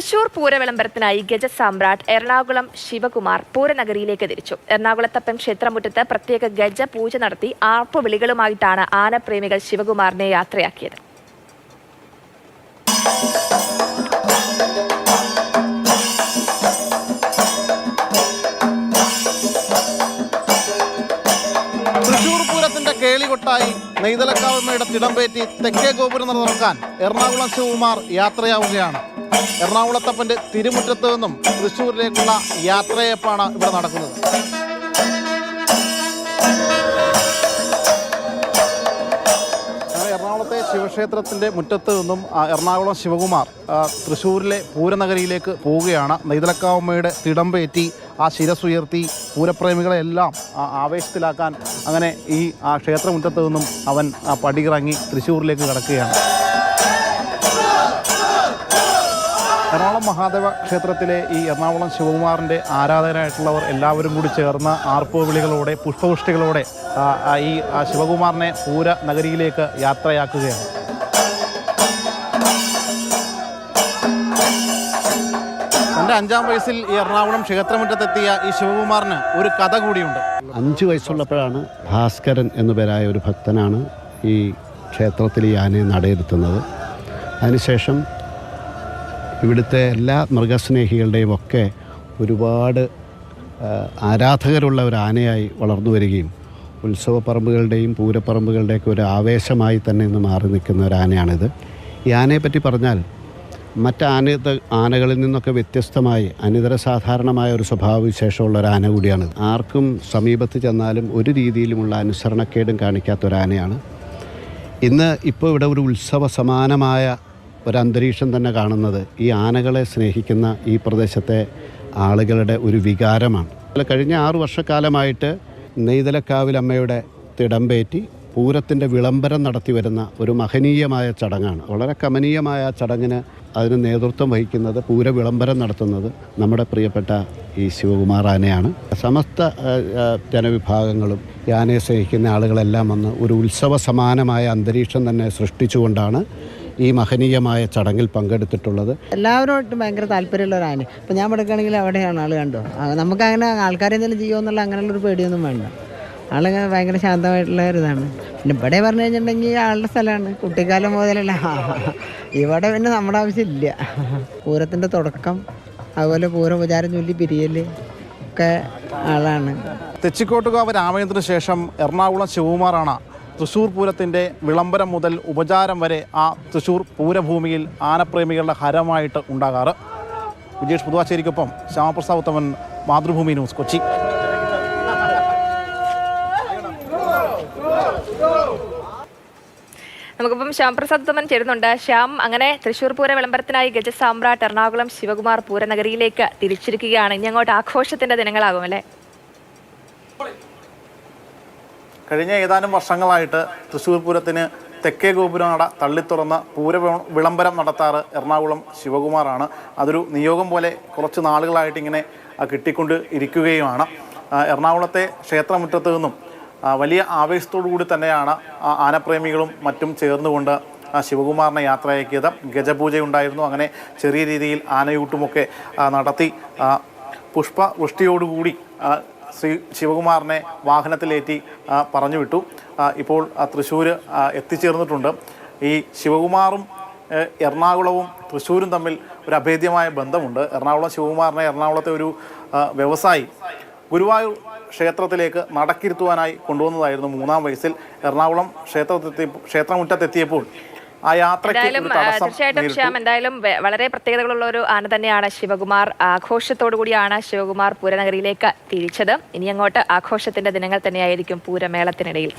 തൃശൂർ പൂരവിളംബരത്തിനായി ഗജസാമ്രാട്ട് എറണാകുളം ശിവകുമാർ പൂരനഗരിയിലേക്ക് തിരിച്ചു. എറണാകുളത്തപ്പൻ ക്ഷേത്രമുറ്റത്ത് പ്രത്യേക ഗജ പൂജ നടത്തി ആർപ്പുവിളികളുമായിട്ടാണ് ആനപ്രേമികൾ ശിവകുമാറിനെ യാത്രയാക്കിയത്. കേളികൊട്ടായി നെയ്തലക്കാവമ്മയുടെ തിടംപേറ്റി തെക്കേ ഗോപുരം തുറക്കാൻ എറണാകുളം ശിവകുമാർ യാത്രയാവുകയാണ്. എറണാകുളത്തപ്പന്റെ തിരുമുറ്റത്ത് നിന്നും തൃശ്ശൂരിലേക്കുള്ള യാത്രയപ്പാണ് ഇവിടെ നടക്കുന്നത്. എറണാകുളത്തെ ശിവക്ഷേത്രത്തിന്റെ മുറ്റത്ത് നിന്നും എറണാകുളം ശിവകുമാർ തൃശ്ശൂരിലെ പൂരനഗരിയിലേക്ക് പോവുകയാണ്. നെയ്തലക്കാവമ്മയുടെ തിടമ്പേറ്റി ആ ശിരസുയർത്തി പൂരപ്രേമികളെല്ലാം ആവേശത്തിലാക്കാൻ അങ്ങനെ ഈ ആ ക്ഷേത്രമുറ്റത്ത് നിന്നും അവൻ പടിയിറങ്ങി തൃശ്ശൂരിലേക്ക് കടക്കുകയാണ്. എറണാകുളം മഹാദേവ ക്ഷേത്രത്തിലെ ഈ എറണാകുളം ശിവകുമാറിന്റെ ആരാധകരായിട്ടുള്ളവർ എല്ലാവരും കൂടി ചേർന്ന് ആർപ്പുവിളികളോടെ പുഷ്പവൃഷ്ടികളോടെ ഈ ശിവകുമാറിനെ പൂര നഗരിയിലേക്ക് യാത്രയാക്കുകയാണ്. അഞ്ചാം വയസ്സിൽ ഈ എറണാകുളം ക്ഷേത്രമുറ്റത്തെത്തിയ ഈ ശിവകുമാറിന് ഒരു കഥ കൂടിയുണ്ട്. അഞ്ച് വയസ്സുള്ളപ്പോഴാണ് ഭാസ്കരൻ എന്നു പേരായ ഒരു ഭക്തനാണ് ഈ ക്ഷേത്രത്തിൽ ഈ ആനയെ നടയിരുത്തുന്നത് അതിനുശേഷം ഇവിടുത്തെ എല്ലാ മൃഗസ്നേഹികളുടെയും ഒക്കെ ഒരുപാട് ആരാധകരുള്ള ഒരു ആനയായി വളർന്നു വരികയും ഉത്സവപ്പറമ്പുകളുടെയും പൂരപ്പറമ്പുകളുടെയൊക്കെ ഒരു ആവേശമായി തന്നെ ഇന്ന് മാറി നിൽക്കുന്ന ഒരു ആനയാണിത്. ഈ ആനയെപ്പറ്റി പറഞ്ഞാൽ മറ്റ് ആന ആനകളിൽ നിന്നൊക്കെ വ്യത്യസ്തമായി അനിതര സാധാരണമായ ഒരു സ്വഭാവവിശേഷമുള്ള ഒരു ആന കൂടിയാണ്. ആർക്കും സമീപത്ത് ചെന്നാലും ഒരു രീതിയിലുമുള്ള അനുസരണക്കേടും കാണിക്കാത്ത ഒരു ആനയാണ്. ഇന്ന് ഇപ്പോൾ ഇവിടെ ഒരു ഉത്സവ സമാനമായ ഒരു അന്തരീക്ഷം തന്നെ കാണുന്നത് ഈ ആനകളെ സ്നേഹിക്കുന്ന ഈ പ്രദേശത്തെ ആളുകളുടെ ഒരു വികാരമാണ്. കഴിഞ്ഞ ആറു വർഷക്കാലമായിട്ട് നെയ്തലക്കാവിലമ്മയുടെ തിടമ്പേറ്റി പൂരത്തിന്റെ വിളംബരം നടത്തി വരുന്ന ഒരു മഹനീയമായ ചടങ്ങാണ്. വളരെ കമനീയമായ ചടങ്ങിന് അതിന് നേതൃത്വം വഹിക്കുന്നത് പൂര വിളംബരം നടത്തുന്നത് നമ്മുടെ പ്രിയപ്പെട്ട ഈ ശിവകുമാർ ആനയാണ്. സമസ്ത ജനവിഭാഗങ്ങളും ആനയെ സ്നേഹിക്കുന്ന ആളുകളെല്ലാം വന്ന് ഒരു ഉത്സവ സമാനമായ അന്തരീക്ഷം തന്നെ സൃഷ്ടിച്ചുകൊണ്ടാണ് ഈ മഹനീയമായ ചടങ്ങിൽ പങ്കെടുത്തിട്ടുള്ളത്? എല്ലാവരോട്ടും ഭയങ്കര താല്പര്യമുള്ളവരാണ് ഇപ്പം ഞാൻ എടുക്കുകയാണെങ്കിൽ അവിടെയാണ് ആൾ കണ്ടോ. നമുക്ക് അങ്ങനെ ആൾക്കാരെ എന്തെങ്കിലും ചെയ്യുമെന്നുള്ള അങ്ങനെയുള്ളൊരു പേടിയൊന്നും വേണ്ട. ആളിങ്ങനെ ഭയങ്കര ശാന്തമായിട്ടുള്ള ഒരിതാണ്. പിന്നെ ഇവിടെ പറഞ്ഞു കഴിഞ്ഞിട്ടുണ്ടെങ്കിൽ ആളുടെ സ്ഥലമാണ്. കുട്ടിക്കാലം മുതലല്ല. ഇവിടെ പിന്നെ നമ്മുടെ ആവശ്യമില്ല പൂരത്തിന്റെ തുടക്കം അതുപോലെ പൂരപചാരം ചൊല്ലി പിരിയൽ ഒക്കെ ആളാണ്. തെച്ചിക്കോട്ടുകാവ് രാമചന്ദ്രന് ശേഷം എറണാകുളം ശിവകുമാറാണ് തൃശ്ശൂർ പൂരത്തിന്റെ വിളംബരം മുതൽ ഉപചാരം വരെ ആ തൃശ്ശൂർ പൂരഭൂമിയിൽ ആനപ്രേമികളുടെ ഹരമായിട്ട് ഉണ്ടാകാറ്. വിജേഷ് പുതുവാശ്ശേരിക്കൊപ്പം ശ്യാമപ്രസാദ് ഉത്തമൻ മാതൃഭൂമി ന്യൂസ് കൊച്ചി. നമുക്കിപ്പം ശ്യാംപ്രസാദ് ഉത്തമൻ ചേരുന്നുണ്ട്. ശ്യാം അങ്ങനെ തൃശൂർ പൂര വിളംബരത്തിനായി ഗജസാമ്രാട്ട് എറണാകുളം ശിവകുമാർ പൂരനഗരിയിലേക്ക് തിരിച്ചിരിക്കുകയാണ്. ഇനി അങ്ങോട്ട് ആഘോഷത്തിന്റെ ദിനങ്ങളാകും അല്ലേ? കഴിഞ്ഞ ഏതാനും വർഷങ്ങളായിട്ട് തൃശ്ശൂർ പൂരത്തിന് തെക്കേ ഗോപുരനട തള്ളിത്തുറന്ന് പൂര വിളംബരം നടത്താറ് എറണാകുളം ശിവകുമാറാണ്. അതൊരു നിയോഗം പോലെ കുറച്ച് നാളുകളായിട്ട് ഇങ്ങനെ കിട്ടിക്കൊണ്ട് ഇരിക്കുകയുമാണ്. എറണാകുളത്തെ ക്ഷേത്രമുറ്റത്ത് നിന്നും വലിയ ആവേശത്തോടു കൂടി തന്നെയാണ് ആനപ്രേമികളും മറ്റും ചേർന്നുകൊണ്ട് ശിവകുമാറിനെ യാത്രയാക്കിയത്. ഗജപൂജയുണ്ടായിരുന്നു. അങ്ങനെ ചെറിയ രീതിയിൽ ആനയൂട്ടുമൊക്കെ നടത്തി പുഷ്പവൃഷ്ടിയോടുകൂടി ശ്രീ ശിവകുമാറിനെ വാഹനത്തിലേറ്റി പറഞ്ഞു വിട്ടു ഇപ്പോൾ തൃശ്ശൂർ എത്തിച്ചേർന്നിട്ടുണ്ട്. ഈ ശിവകുമാറും എറണാകുളവും തൃശ്ശൂരും തമ്മിൽ ഒരു അഭേദ്യമായ ബന്ധമുണ്ട്. എറണാകുളം ശിവകുമാറിനെ എറണാകുളത്തെ ഒരു വ്യവസായി ഗുരുവായൂർ ക്ഷേത്രത്തിലേക്ക് നടക്കിരുത്തുവാനായി കൊണ്ടുവന്നതായിരുന്നു മൂന്നാം വയസ്സിൽ. എറണാകുളം ക്ഷേത്രത്തെത്തി ക്ഷേത്രമുറ്റത്തെത്തിയപ്പോൾ ആ യാത്രയ്ക്ക് തീർച്ചയായിട്ടും ശ്യാം എന്തായാലും വളരെ പ്രത്യേകതകളുള്ള ഒരു ആന തന്നെയാണ് ശിവകുമാർ. ആഘോഷത്തോടു കൂടിയാണ് ശിവകുമാർ പൂരനഗരിയിലേക്ക് തിരിച്ചത്. ഇനി അങ്ങോട്ട് ആഘോഷത്തിന്റെ ദിനങ്ങൾ തന്നെയായിരിക്കും പൂരമേളത്തിനിടയിൽ.